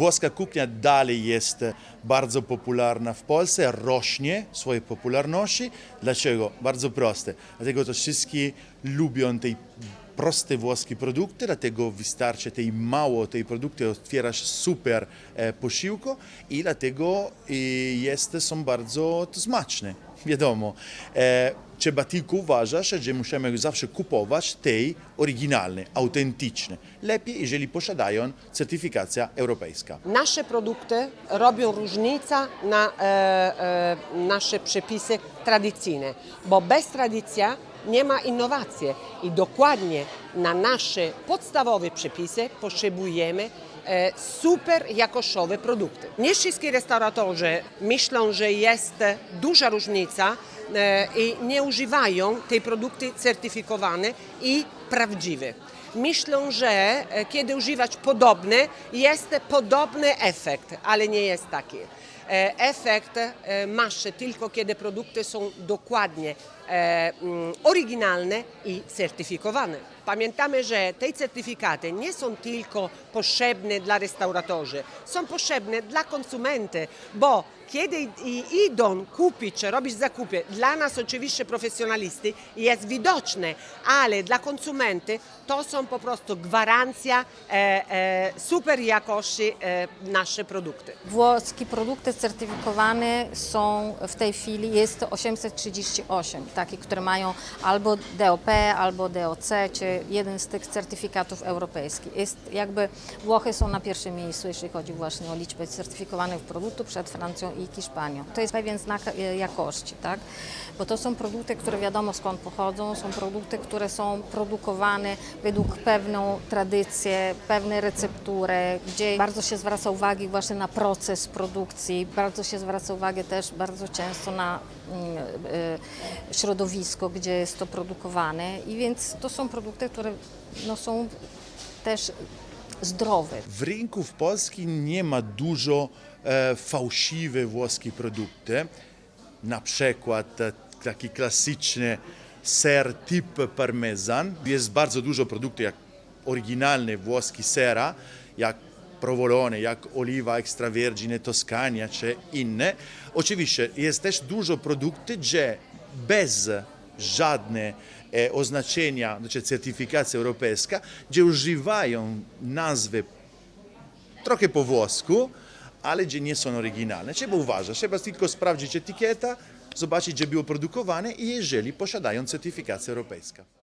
Włoska kuchnia dalej jest bardzo popularna w Polsce, rośnie swojej popularności. Dlaczego? Bardzo proste. Dlatego to wszyscy lubią tej proste włoskie produkty, dlatego wystarczy tej mało tej produkty, otwierasz super e, posiłko i dlatego e, jest, są bardzo smaczne, wiadomo. E, trzeba tylko uważać, że musimy zawsze kupować tej oryginalne, autentyczne. Lepiej, jeżeli posiadają certyfikację europejska. Nasze produkty robią różnicę na e, e, nasze przepisy tradycyjne, bo bez tradycji nie ma innowacji i dokładnie na nasze podstawowe przepisy potrzebujemy e, super jakościowe produkty. Nie wszyscy restauratorzy myślą, że jest duża różnica e, i nie używają tej produkty certyfikowane i prawdziwe. Myślą, że e, kiedy używać podobne, jest podobny efekt, ale nie jest taki. E, Efekt e, masz tylko kiedy produkty są dokładnie e, mm, oryginalne i certyfikowane. Pamiętamy, że te certyfikaty nie są tylko potrzebne dla restauratorzy, są potrzebne dla konsumentów, bo kiedy idą kupić robić zakupy, dla nas oczywiście profesjonalisty jest widoczne, ale dla konsumentów to są po prostu gwarancja e, e, super jakości e, nasze produkty. Włoskie produkty certyfikowane są w tej chwili, jest to 838, takie, które mają albo DOP, albo DOC, czy jeden z tych certyfikatów europejskich. Jest jakby Włochy są na pierwszym miejscu, jeśli chodzi właśnie o liczbę certyfikowanych produktów przed Francją i Hiszpanią. To jest pewien znak e, jakości, tak? Bo to są produkty, które wiadomo skąd pochodzą, są produkty, które są produkowane według pewną tradycję, pewne receptury, gdzie bardzo się zwraca uwagi właśnie na proces produkcji, bardzo się zwraca uwagę też bardzo często na mm, e, środowisko, gdzie jest to produkowane i więc to są produkty, które no, są też zdrowe. W rynku w Polskim nie ma dużo e, fałszywe włoskie produkty. Na przykład e, taki klasyczny ser typ parmesan. Jest bardzo dużo produktów jak oryginalny włoski sera, jak provolone, jak oliwa extravergine Toscania czy inne. Oczywiście jest też dużo produktów, gdzie bez żadne e, oznaczenia, znaczy certyfikacja europejska, gdzie używają nazwy trochę po włosku, ale gdzie nie są oryginalne. Trzeba uważać, trzeba tylko sprawdzić etykietę, zobaczyć, gdzie było produkowane i jeżeli posiadają certyfikację europejską.